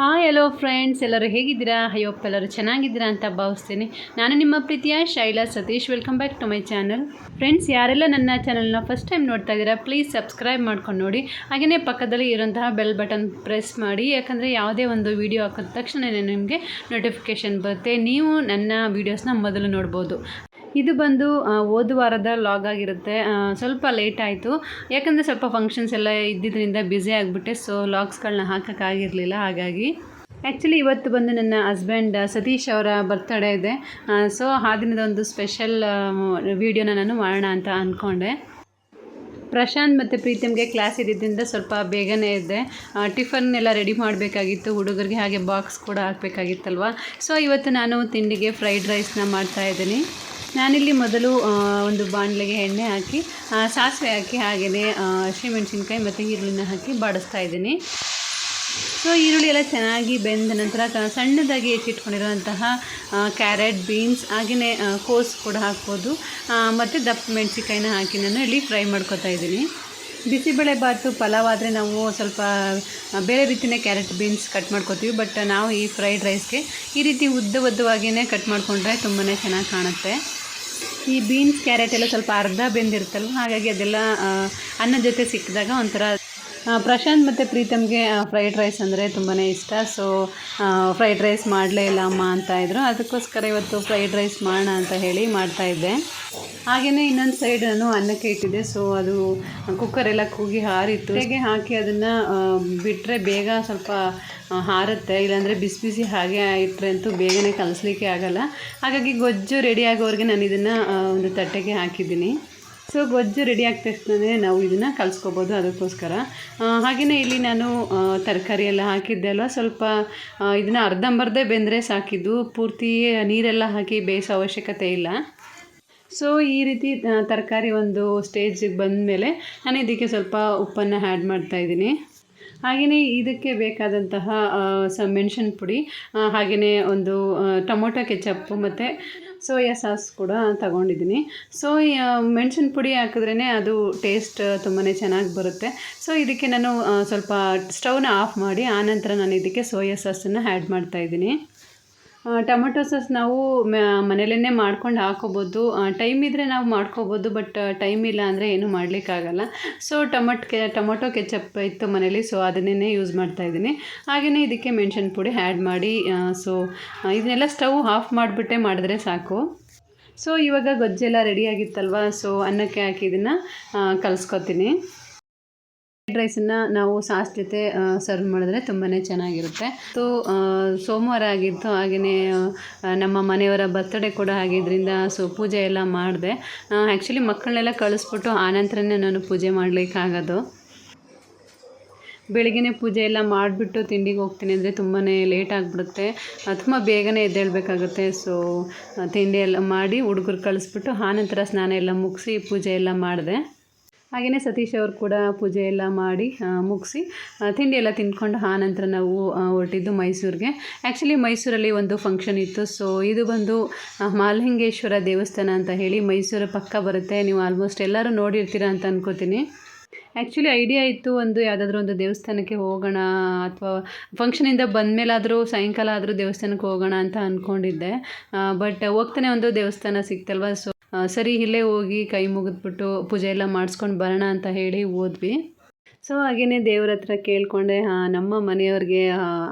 Hi hello friends ಎಲ್ಲರೂ ಹೇಗಿದ್ದೀರಾ? ಅಯ್ಯೋಪ್ಪ ಎಲ್ಲರೂ ಚೆನ್ನಾಗಿದ್ದೀರಾ ಅಂತ ಭಾವಿಸ್ತೀನಿ. ನಾನು ನಿಮ್ಮ ಪ್ರೀತಿಯ Shaila Satish. Welcome back to my channel friends ಯಾರೆಲ್ಲ ನನ್ನ ಚಾನಲ್ನ ಫಸ್ಟ್ ಟೈಮ್ ನೋಡ್ತಾ ಇದ್ದೀರಾ ಪ್ಲೀಸ್ ಸಬ್ಸ್ಕ್ರೈಬ್ ಮಾಡ್ಕೊಂಡು ನೋಡಿ. ಹಾಗೆಯೇ ಪಕ್ಕದಲ್ಲಿ ಇರೋಂತಹ ಬೆಲ್ ಬಟನ್ ಪ್ರೆಸ್ ಮಾಡಿ. ಯಾಕಂದರೆ ಯಾವುದೇ ಒಂದು ವಿಡಿಯೋ ಹಾಕಿದ ತಕ್ಷಣ ನಿಮಗೆ ನೋಟಿಫಿಕೇಷನ್ ಬರುತ್ತೆ. ನೀವು ನನ್ನ ವೀಡಿಯೋಸ್ನ ಮೊದಲು ನೋಡ್ಬೋದು. ಇದು ಬಂದು ಹೋದ ವಾರದ ಲಾಗ್ ಆಗಿರುತ್ತೆ. ಸ್ವಲ್ಪ ಲೇಟ್ ಆಯಿತು. ಯಾಕಂದರೆ ಸ್ವಲ್ಪ ಫಂಕ್ಷನ್ಸ್ ಎಲ್ಲ ಇದ್ದಿದ್ದರಿಂದ ಬ್ಯುಸಿ ಆಗಿಬಿಟ್ಟೆ ಸೊ ಲಾಗ್ಸ್ಗಳನ್ನ ಹಾಕೋಕ್ಕಾಗಿರಲಿಲ್ಲ ಹಾಗಾಗಿ. ಆ್ಯಕ್ಚುಲಿ ಇವತ್ತು ಬಂದು ನನ್ನ ಹಸ್ಬೆಂಡ್ ಸತೀಶ್ ಅವರ ಬರ್ತ್ಡೇ ಇದೆ. ಸೊ ಆ ದಿನದ ಒಂದು ಸ್ಪೆಷಲ್ ವೀಡಿಯೋನ ನಾನು ಮಾಡೋಣ ಅಂತ ಅಂದ್ಕೊಂಡೆ ಪ್ರಶಾಂತ್ ಮತ್ತು ಪ್ರೀತಮ್ಗೆ ಕ್ಲಾಸ್ ಇದ್ದಿದ್ದರಿಂದ ಸ್ವಲ್ಪ ಬೇಗನೆ ಇದ್ದೆ ಟಿಫನ್ ಎಲ್ಲ ರೆಡಿ ಮಾಡಬೇಕಾಗಿತ್ತು, ಹುಡುಗರಿಗೆ ಹಾಗೆ ಬಾಕ್ಸ್ ಕೂಡ ಹಾಕಬೇಕಾಗಿತ್ತಲ್ವ? ಸೊ ಇವತ್ತು ನಾನು ತಿಂಡಿಗೆ ಫ್ರೈಡ್ ರೈಸ್ನ ಮಾಡ್ತಾ ಇದ್ದೀನಿ. ನಾನಿಲ್ಲಿ ಮೊದಲು ಒಂದು ಬಾಣಲೆಗೆ ಎಣ್ಣೆ ಹಾಕಿ ಸಾಸಿವೆ ಹಾಕಿ ಹಾಗೆಯೇ ಹಸಿಮೆಣಸಿನ್ಕಾಯಿ ಮತ್ತು ಈರುಳ್ಳಿನ ಹಾಕಿ ಬಾಡಿಸ್ತಾ ಇದ್ದೀನಿ. ಸೊ ಈರುಳ್ಳಿ ಎಲ್ಲ ಚೆನ್ನಾಗಿ ಬೆಂದ ನಂತರ ಸಣ್ಣದಾಗಿ ಹೆಚ್ಚಿಟ್ಕೊಂಡಿರುವಂತಹ ಕ್ಯಾರೆಟ್, ಬೀನ್ಸ್ ಹಾಗೆಯೇ ಕೋಸ್ ಕೂಡ ಹಾಕ್ಬೋದು. ಮತ್ತು ದಪ್ಪ ಮೆಣಸಿಕಾಯಿನ ಹಾಕಿ ನಾನು ಇಲ್ಲಿ ಫ್ರೈ ಮಾಡ್ಕೊತಾ ಇದ್ದೀನಿ. ಬಿಸಿಬೇಳೆ ಬಾತು ಪಲಾವ್ ಆದರೆ ನಾವು ಸ್ವಲ್ಪ ಬೇರೆ ರೀತಿಯೇ ಕ್ಯಾರೆಟ್, ಬೀನ್ಸ್ ಕಟ್ ಮಾಡ್ಕೊತೀವಿ. ಬಟ್ ನಾವು ಈ ಫ್ರೈಡ್ ರೈಸ್ಗೆ ಈ ರೀತಿ ಉದ್ದ ಉದ್ದವಾಗಿಯೇ ಕಟ್ ಮಾಡಿಕೊಂಡ್ರೆ ತುಂಬಾ ಚೆನ್ನಾಗಿ ಕಾಣುತ್ತೆ. ಈ ಬೀನ್ಸ್ ಕ್ಯಾರೆಟ್ ಎಲ್ಲ ಸ್ವಲ್ಪ ಅರ್ಧ ಬೆಂದಿರುತ್ತಲ್ವ? ಹಾಗಾಗಿ ಅದೆಲ್ಲ ಅನ್ನ ಜೊತೆ ಸಿಕ್ಕಿದಾಗ ಒಂಥರ ಪ್ರಶಾಂತ್ ಮತ್ತು ಪ್ರೀತಮ್ಗೆ ಫ್ರೈಡ್ ರೈಸ್ ಅಂದರೆ ತುಂಬಾ ಇಷ್ಟ. ಸೊ ಫ್ರೈಡ್ ರೈಸ್ ಮಾಡಲೇ ಇಲ್ಲ ಅಮ್ಮ ಅಂತ ಇದ್ದರು ಅದಕ್ಕೋಸ್ಕರ ಇವತ್ತು ಫ್ರೈಡ್ ರೈಸ್ ಮಾಡೋಣ ಅಂತ ಹೇಳಿ ಮಾಡ್ತಾಯಿದ್ದೆ ಹಾಗೆಯೇ ಇನ್ನೊಂದು ಸೈಡ್ ನಾನು ಅನ್ನಕ್ಕೆ ಇಟ್ಟಿದ್ದೆ. ಸೊ ಅದು ಕುಕ್ಕರೆಲ್ಲ ಕೂಗಿ ಹಾರಿತ್ತು. ಹೇಗೆ ಹಾಕಿ ಅದನ್ನು ಬಿಟ್ಟರೆ ಬೇಗ ಸ್ವಲ್ಪ ಹಾರುತ್ತೆ. ಇಲ್ಲಾಂದರೆ ಬಿಸಿ ಬಿಸಿ ಹಾಗೆ ಇಟ್ಟರೆ ಅಂತೂ ಬೇಗನೆ ಕಲಿಸ್ಲಿಕ್ಕೆ ಆಗಲ್ಲ. ಹಾಗಾಗಿ ಗೊಜ್ಜು ರೆಡಿ ಆಗೋವರೆಗೆ ನಾನು ಇದನ್ನು ಒಂದು ತಟ್ಟೆಗೆ ಹಾಕಿದ್ದೀನಿ. ಸೊ ಗೊಜ್ಜು ರೆಡಿ ಆದ ತಕ್ಷಣ ನಾವು ಇದನ್ನು ಕಲಿಸ್ಕೋಬೋದು ಅದಕ್ಕೋಸ್ಕರ. ಹಾಗೆಯೇ ಇಲ್ಲಿ ನಾನು ತರಕಾರಿ ಎಲ್ಲ ಹಾಕಿದ್ದೆ ಅಲ್ವ? ಸ್ವಲ್ಪ ಇದನ್ನು ಅರ್ಧಂಬರ್ಧ ಬೆಂದರೆ ಸಾಕಿದ್ದು. ಪೂರ್ತಿ ನೀರೆಲ್ಲ ಹಾಕಿ ಬೇಯಿಸೋ ಅವಶ್ಯಕತೆ ಇಲ್ಲ. ಸೊ ಈ ರೀತಿ ತರಕಾರಿ ಒಂದು ಸ್ಟೇಜಿಗೆ ಬಂದಮೇಲೆ ನಾನು ಇದಕ್ಕೆ ಸ್ವಲ್ಪ ಉಪ್ಪನ್ನು ಆ್ಯಡ್ ಮಾಡ್ತಾಯಿದ್ದೀನಿ ಹಾಗೆಯೇ ಇದಕ್ಕೆ ಬೇಕಾದಂತಹ ಸ, ಮೆಣಸಿನ ಪುಡಿ ಹಾಗೆಯೇ ಒಂದು ಟೊಮೊಟೊ ಕೆಚಪ್ಪು ಮತ್ತು ಸೋಯಾ ಸಾಸ್ ಕೂಡ ತಗೊಂಡಿದ್ದೀನಿ. ಸೊ ಮೆಣಸಿನ ಪುಡಿ ಹಾಕಿದ್ರೇ ಅದು ಟೇಸ್ಟ್ ತುಂಬಾ ಚೆನ್ನಾಗಿ ಬರುತ್ತೆ. ಸೊ ಇದಕ್ಕೆ ನಾನು ಸ್ವಲ್ಪ ಸ್ಟವ್ನ ಆಫ್ ಮಾಡಿ, ಆನಂತರ ನಾನು ಇದಕ್ಕೆ ಸೋಯಾ ಸಾಸನ್ನು ಆ್ಯಡ್ ಮಾಡ್ತಾಯಿದ್ದೀನಿ ಟೊಮೊಟೊ ಸಾಸ್ ನಾವು ಮನೇಲೇ ಮಾಡ್ಕೊಂಡು ಹಾಕೋಬೋದು. ಟೈಮ್ ಇದ್ದರೆ ನಾವು ಮಾಡ್ಕೋಬೋದು, ಬಟ್ ಟೈಮ್ ಇಲ್ಲ ಅಂದರೆ ಏನು ಮಾಡಲಿಕ್ಕಾಗಲ್ಲ. ಸೊ ಟೊಮೆಟ್ ಕೆ, ಟೊಮೊಟೊ ಕೆಚಪ್ ಇತ್ತು ಮನೇಲಿ ಸೊ ಅದನ್ನೇ ಯೂಸ್ ಮಾಡ್ತಾಯಿದ್ದೀನಿ ಹಾಗೆಯೇ ಇದಕ್ಕೆ ಮೆಣಸಿನ ಪುಡಿ ಆ್ಯಡ್ ಮಾಡಿ ಸೊ ಇದನ್ನೆಲ್ಲ ಸ್ಟವ್ ಆಫ್ ಮಾಡಿಬಿಟ್ಟೆ ಮಾಡಿದ್ರೆ ಸಾಕು. ಸೊ ಇವಾಗ ಗೊಜ್ಜೆಲ್ಲ ರೆಡಿಯಾಗಿತ್ತಲ್ವ ಸೊ ಅನ್ನಕ್ಕೆ ಹಾಕಿ ಇದನ್ನು ಕಲಿಸ್ಕೊತೀನಿ. ರೈಸನ್ನು ನಾವು ಸಾಸ್ ಜೊತೆ ಸರ್ವ್ ಮಾಡಿದ್ರೆ ತುಂಬಾ ಚೆನ್ನಾಗಿರುತ್ತೆ. ಸೊ ಸೋಮವಾರ ಆಗಿತ್ತು ಹಾಗೆಯೇ ನಮ್ಮ ಮನೆಯವರ ಬರ್ತಡೇ ಕೂಡ ಆಗಿದ್ದರಿಂದ ಸೊ ಪೂಜೆ ಎಲ್ಲ ಮಾಡಿದೆ. ಆ್ಯಕ್ಚುಲಿ ಮಕ್ಕಳನ್ನೆಲ್ಲ ಕಳಿಸ್ಬಿಟ್ಟು ಆನಂತರನೇ ನಾನು ಪೂಜೆ ಮಾಡಲಿಕ್ಕಾಗೋದು. ಬೆಳಿಗ್ಗೆ ಪೂಜೆ ಎಲ್ಲ ಮಾಡಿಬಿಟ್ಟು ತಿಂಡಿಗೆ ಹೋಗ್ತೀನಿ ಅಂದರೆ ತುಂಬಾ ಲೇಟ್ ಆಗಿಬಿಡುತ್ತೆ. ತುಂಬ ಬೇಗನೆ ಎದ್ದೇಳಬೇಕಾಗುತ್ತೆ. ಸೊ ತಿಂಡಿ ಎಲ್ಲ ಮಾಡಿ ಹುಡುಗರು ಕಳಿಸ್ಬಿಟ್ಟು ಆನಂತರ ಸ್ನಾನ ಎಲ್ಲ ಮುಗಿಸಿ ಪೂಜೆ ಎಲ್ಲ ಮಾಡಿದೆ. ಹಾಗೆಯೇ ಸತೀಶ್ ಅವರು ಕೂಡ ಪೂಜೆ ಎಲ್ಲ ಮಾಡಿ ಮುಗಿಸಿ ತಿಂಡಿ ಎಲ್ಲ ತಿಂದ್ಕೊಂಡು ಆನಂತರ ನಾವು ಹೊರಟಿದ್ದು ಮೈಸೂರಿಗೆ. ಆ್ಯಕ್ಚುಲಿ ಮೈಸೂರಲ್ಲಿ ಒಂದು ಫಂಕ್ಷನ್ ಇತ್ತು ಸೊ ಇದು ಬಂದು ಮಾಲಿಂಗೇಶ್ವರ ದೇವಸ್ಥಾನ ಅಂತ ಹೇಳಿ ಮೈಸೂರು ಪಕ್ಕ ಬರುತ್ತೆ. ನೀವು ಆಲ್ಮೋಸ್ಟ್ ಎಲ್ಲರೂ ನೋಡಿರ್ತೀರ ಅಂತ ಅನ್ಕೋತೀನಿ. ಆ್ಯಕ್ಚುಲಿ ಐಡಿಯಾ ಇತ್ತು ಒಂದು ಯಾವುದಾದ್ರೂ ಒಂದು ದೇವಸ್ಥಾನಕ್ಕೆ ಹೋಗೋಣ ಅಥವಾ ಫಂಕ್ಷನಿಂದ ಬಂದಮೇಲಾದರೂ ಸಾಯಂಕಾಲ ಆದರೂ ದೇವಸ್ಥಾನಕ್ಕೆ ಹೋಗೋಣ ಅಂತ ಅಂದ್ಕೊಂಡಿದ್ದೆ ಬಟ್ ಹೋಗ್ತಾನೆ ಒಂದು ದೇವಸ್ಥಾನ ಸಿಕ್ತಲ್ವ ಸೊ ಸರಿ, ಇಲ್ಲೇ ಹೋಗಿ ಕೈ ಮುಗಿದ್ಬಿಟ್ಟು ಪೂಜೆ ಎಲ್ಲ ಮಾಡಿಸ್ಕೊಂಡು ಬರೋಣ ಅಂತ ಹೇಳಿ ಹೋದ್ವಿ. ಸೊ ಹಾಗೆಯೇ ದೇವ್ರ ಹತ್ರ ಕೇಳಿಕೊಂಡೆ ನಮ್ಮ ಮನೆಯವ್ರಿಗೆ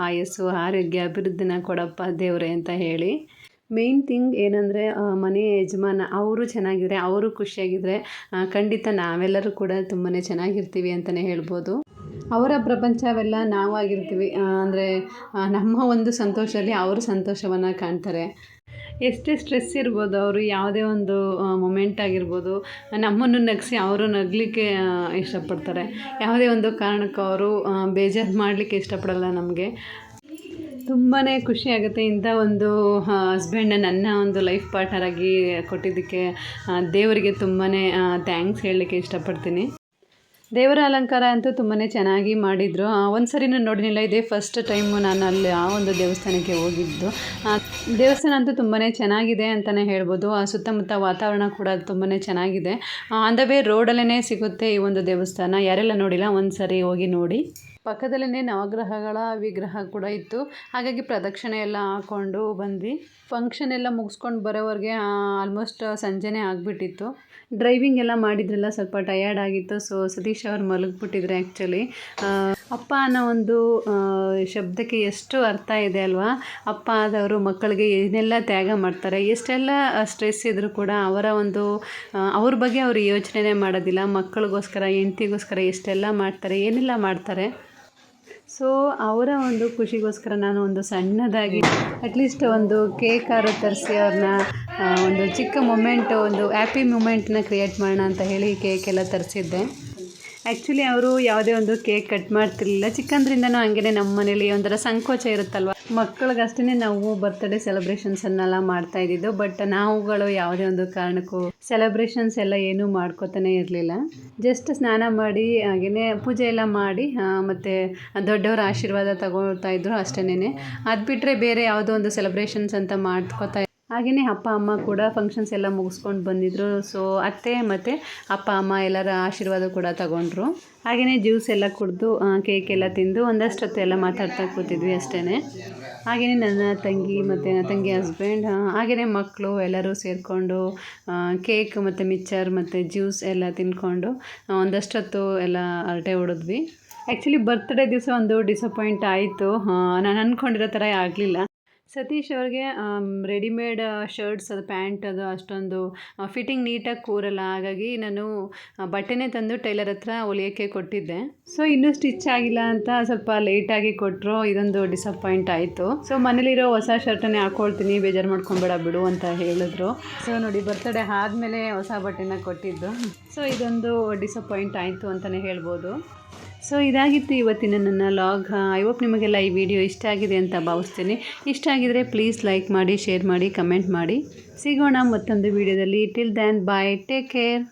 ಆಯಸ್ಸು, ಆರೋಗ್ಯ, ಅಭಿವೃದ್ಧಿನ ಕೊಡಪ್ಪ ದೇವ್ರೆ ಅಂತ ಹೇಳಿ. ಮೇಯ್ನ್ ಥಿಂಗ್ ಏನಂದರೆ ಮನೆ ಯಜಮಾನ ಅವರು ಚೆನ್ನಾಗಿದ್ರೆ, ಅವರು ಖುಷಿಯಾಗಿದ್ದರೆ ಖಂಡಿತ ನಾವೆಲ್ಲರೂ ಕೂಡ ತುಂಬಾ ಚೆನ್ನಾಗಿರ್ತೀವಿ ಅಂತಲೇ ಹೇಳ್ಬೋದು. ಅವರ ಪ್ರಪಂಚವೆಲ್ಲ ನಾವಾಗಿರ್ತೀವಿ ಅಂದರೆ ನಮ್ಮ ಒಂದು ಸಂತೋಷದಲ್ಲಿ ಅವರು ಸಂತೋಷವನ್ನು ಕಾಣ್ತಾರೆ. ಎಷ್ಟೇ ಸ್ಟ್ರೆಸ್ ಇರ್ಬೋದು, ಅವರು ಯಾವುದೇ ಒಂದು ಮೊಮೆಂಟ್ ಆಗಿರ್ಬೋದು, ನಮ್ಮನ್ನು ನಗಿಸಿ ಅವರು ನಗಲಿಕ್ಕೆ ಇಷ್ಟಪಡ್ತಾರೆ. ಯಾವುದೇ ಒಂದು ಕಾರಣಕ್ಕೂ ಅವರು ಬೇಜಾರು ಮಾಡಲಿಕ್ಕೆ ಇಷ್ಟಪಡಲ್ಲ ನಮಗೆ. ತುಂಬಾ ಖುಷಿ ಆಗುತ್ತೆ ಇಂಥ ಒಂದು ಹಸ್ಬೆಂಡ್ ನನ್ನ ಒಂದು ಲೈಫ್ ಪಾರ್ಟ್ನರಾಗಿ ಕೊಟ್ಟಿದ್ದಕ್ಕೆ ದೇವರಿಗೆ ತುಂಬಾ ಥ್ಯಾಂಕ್ಸ್ ಹೇಳಲಿಕ್ಕೆ ಇಷ್ಟಪಡ್ತೀನಿ. ದೇವರ ಅಲಂಕಾರ ಅಂತೂ ತುಂಬಾ ಚೆನ್ನಾಗಿ ಮಾಡಿದರು. ಒಂದು ಸರಿ ನೋಡಿನಿಲ್ಲ ಇದೇ ಫಸ್ಟ್ ಟೈಮು ನಾನು ಅಲ್ಲಿ ಆ ಒಂದು ದೇವಸ್ಥಾನಕ್ಕೆ ಹೋಗಿದ್ದು. ದೇವಸ್ಥಾನ ಅಂತೂ ತುಂಬಾ ಚೆನ್ನಾಗಿದೆ ಅಂತಲೇ ಹೇಳ್ಬೋದು. ಆ, ಸುತ್ತಮುತ್ತ ವಾತಾವರಣ ಕೂಡ ತುಂಬಾ ಚೆನ್ನಾಗಿದೆ. ಆನ್ ದ ವೇ ರೋಡಲ್ಲೇ ಸಿಗುತ್ತೆ ಈ ಒಂದು ದೇವಸ್ಥಾನ. ಯಾರೆಲ್ಲ ನೋಡಿಲ್ಲ ಒಂದು ಸರಿ ಹೋಗಿ ನೋಡಿ. ಪಕ್ಕದಲ್ಲೇ ನವಗ್ರಹಗಳ ವಿಗ್ರಹ ಕೂಡ ಇತ್ತು. ಹಾಗಾಗಿ ಪ್ರದಕ್ಷಿಣೆ ಎಲ್ಲ ಹಾಕ್ಕೊಂಡು ಬಂದ್ವಿ. ಫಂಕ್ಷನ್ ಎಲ್ಲ ಮುಗಿಸ್ಕೊಂಡು ಬರೋವರೆಗೆ ಆಲ್ಮೋಸ್ಟ್ ಸಂಜೆನೇ ಆಗಿಬಿಟ್ಟಿತ್ತು. ಡ್ರೈವಿಂಗ್ ಎಲ್ಲ ಮಾಡಿದ್ರೆಲ್ಲ ಸ್ವಲ್ಪ ಟಯರ್ಡ್ ಆಗಿತ್ತು. ಸೊ ಸತೀಶ್ ಅವ್ರು ಮಲಗಿಬಿಟ್ಟಿದ್ರು ಆ್ಯಕ್ಚುಲಿ ಅಪ್ಪ ಅನ್ನೋ ಒಂದು ಶಬ್ದಕ್ಕೆ ಎಷ್ಟು ಅರ್ಥ ಇದೆ ಅಲ್ವಾ? ಅಪ್ಪ ಆದವರು ಮಕ್ಕಳಿಗೆ ಏನೆಲ್ಲ ತ್ಯಾಗ ಮಾಡ್ತಾರೆ, ಎಷ್ಟೆಲ್ಲ ಸ್ಟ್ರೆಸ್ ಇದ್ದರೂ ಕೂಡ ಅವರ ಒಂದು ಅವ್ರ ಬಗ್ಗೆ ಅವರು ಯೋಚನೆ ಮಾಡೋದಿಲ್ಲ. ಮಕ್ಕಳಿಗೋಸ್ಕರ, ಹೆಂಡತಿಗೋಸ್ಕರ ಎಷ್ಟೆಲ್ಲ ಮಾಡ್ತಾರೆ, ಏನೆಲ್ಲ ಮಾಡ್ತಾರೆ. ಸೊ ಅವರ ಒಂದು ಖುಷಿಗೋಸ್ಕರ ನಾನು ಒಂದು ಸಣ್ಣದಾಗಿ ಅಟ್ಲೀಸ್ಟ್ ಒಂದು ಕೇಕಾರು ತರಿಸಿ ಅವ್ರನ್ನ ಒಂದು ಚಿಕ್ಕ ಮೂಮೆಂಟು ಒಂದು ಹ್ಯಾಪಿ ಮೂಮೆಂಟ್ನ ಕ್ರಿಯೇಟ್ ಮಾಡೋಣ ಅಂತ ಹೇಳಿ ಕೇಕ್ ಎಲ್ಲ ತರಿಸಿದ್ದೆ. ಆ್ಯಕ್ಚುಲಿ ಅವರು ಯಾವುದೇ ಒಂದು ಕೇಕ್ ಕಟ್ ಮಾಡ್ತಿರ್ಲಿಲ್ಲ. ಚಿಕ್ಕಂದ್ರಿಂದನೂ ಹಂಗೇನೆ ನಮ್ಮ ಮನೇಲಿ ಒಂಥರ ಸಂಕೋಚ ಇರುತ್ತಲ್ವ? ಮಕ್ಕಳಿಗಷ್ಟೇ ನಾವು ಬರ್ತ್ಡೇ ಸೆಲೆಬ್ರೇಷನ್ಸನ್ನೆಲ್ಲ ಮಾಡ್ತಾ ಇದ್ದಿದ್ದು ಬಟ್ ನಾವುಗಳು ಯಾವುದೇ ಒಂದು ಕಾರಣಕ್ಕೂ ಸೆಲೆಬ್ರೇಷನ್ಸ್ ಎಲ್ಲ ಏನೂ ಮಾಡ್ಕೋತಾನೆ ಇರಲಿಲ್ಲ. ಜಸ್ಟ್ ಸ್ನಾನ ಮಾಡಿ ಹಾಗೆಯೇ ಪೂಜೆ ಎಲ್ಲ ಮಾಡಿ ಮತ್ತು ದೊಡ್ಡವರ ಆಶೀರ್ವಾದ ತಗೊಳ್ತಾ ಇದ್ರು ಅಷ್ಟೇನೆ ಅದು ಬಿಟ್ಟರೆ ಬೇರೆ ಯಾವುದೋ ಒಂದು ಸೆಲೆಬ್ರೇಷನ್ಸ್ ಅಂತ ಮಾಡ್ಕೋತಾ ಹಾಗೆಯೇ ಅಪ್ಪ, ಅಮ್ಮ ಕೂಡ ಫಂಕ್ಷನ್ಸ್ ಎಲ್ಲ ಮುಗಿಸ್ಕೊಂಡು ಬಂದಿದ್ದರು ಸೊ ಅತ್ತೆ ಮತ್ತು ಅಪ್ಪ, ಅಮ್ಮ ಎಲ್ಲರ ಆಶೀರ್ವಾದ ಕೂಡ ತಗೊಂಡ್ರು. ಹಾಗೆಯೇ ಜ್ಯೂಸ್ ಎಲ್ಲ ಕುಡಿದು ಕೇಕ್ ಎಲ್ಲ ತಿಂದು ಒಂದಷ್ಟೊತ್ತು ಎಲ್ಲ ಮಾತಾಡ್ತಾ ಕೂತಿದ್ವಿ ಅಷ್ಟೇ ಹಾಗೆಯೇ ನನ್ನ ತಂಗಿ ಮತ್ತು ನನ್ನ ತಂಗಿ ಹಸ್ಬೆಂಡ್ ಹಾಗೆಯೇ ಮಕ್ಕಳು ಎಲ್ಲರೂ ಸೇರಿಕೊಂಡು ಕೇಕ್ ಮತ್ತು ಮಿಕ್ಚರ್ ಮತ್ತು ಜ್ಯೂಸ್ ಎಲ್ಲ ತಿಂದ್ಕೊಂಡು ಒಂದಷ್ಟೊತ್ತು ಎಲ್ಲ ಹರಟೆ ಹೊಡೆದ್ವಿ. ಆ್ಯಕ್ಚುಲಿ ಬರ್ತ್ಡೇ ದಿವಸ ಒಂದು ಡಿಸಪಾಯಿಂಟ್ ಆಯಿತು. ನಾನು ಅಂದ್ಕೊಂಡಿರೋ ಥರ ಆಗಲಿಲ್ಲ. ಸತೀಶ್ ಅವ್ರಿಗೆ ರೆಡಿಮೇಡ್ ಶರ್ಟ್ಸ್ ಅದು ಪ್ಯಾಂಟ್ ಅದು, ಅಷ್ಟೊಂದು ಫಿಟ್ಟಿಂಗ್ ನೀಟಾಗಿ ಕೂರಲ್ಲ. ಹಾಗಾಗಿ ನಾನು ಬಟ್ಟೆನೇ ತಂದು ಟೈಲರ್ ಹತ್ರ ಹೊಲಿಯೋಕ್ಕೆ ಕೊಟ್ಟಿದ್ದೆ. ಸೊ, ಇನ್ನೂ ಸ್ಟಿಚ್ ಆಗಿಲ್ಲ ಅಂತ ಸ್ವಲ್ಪ ಲೇಟಾಗಿ ಕೊಟ್ಟರು ಇದೊಂದು ಡಿಸಪಾಯಿಂಟ್ ಆಯಿತು. ಸೊ, ಮನೇಲಿರೋ ಹೊಸ ಶರ್ಟನ್ನೇ ಹಾಕ್ಕೊಳ್ತೀನಿ ಬೇಜಾರು ಮಾಡ್ಕೊಂಬೇಡ ಬಿಡು ಅಂತ ಹೇಳಿದ್ರು. ಸೊ, ನೋಡಿ ಬರ್ತಡೇ ಆದಮೇಲೆ ಹೊಸ ಬಟ್ಟೆನ ಕೊಟ್ಟಿದ್ದು. ಸೊ, ಇದೊಂದು ಡಿಸಪಾಯಿಂಟ್ ಆಯಿತು ಅಂತಲೇ ಹೇಳ್ಬೋದು. ಸೊ ಇದಾಗಿತ್ತು ಇವತ್ತಿನ ನನ್ನ ಲಾಗ್. ಐ ಹೋಪ್ ನಿಮಗೆಲ್ಲ ಈ ವಿಡಿಯೋ ಇಷ್ಟ ಆಗಿದೆ ಅಂತ ಭಾವಿಸ್ತೀನಿ. ಇಷ್ಟ ಆಗಿದರೆ ಪ್ಲೀಸ್ ಲೈಕ್ ಮಾಡಿ ಶೇರ್ ಮಾಡಿ ಕಮೆಂಟ್ ಮಾಡಿ. ಸಿಗೋಣ ಮತ್ತೊಂದು ವಿಡಿಯೋದಲ್ಲಿ till then bye take care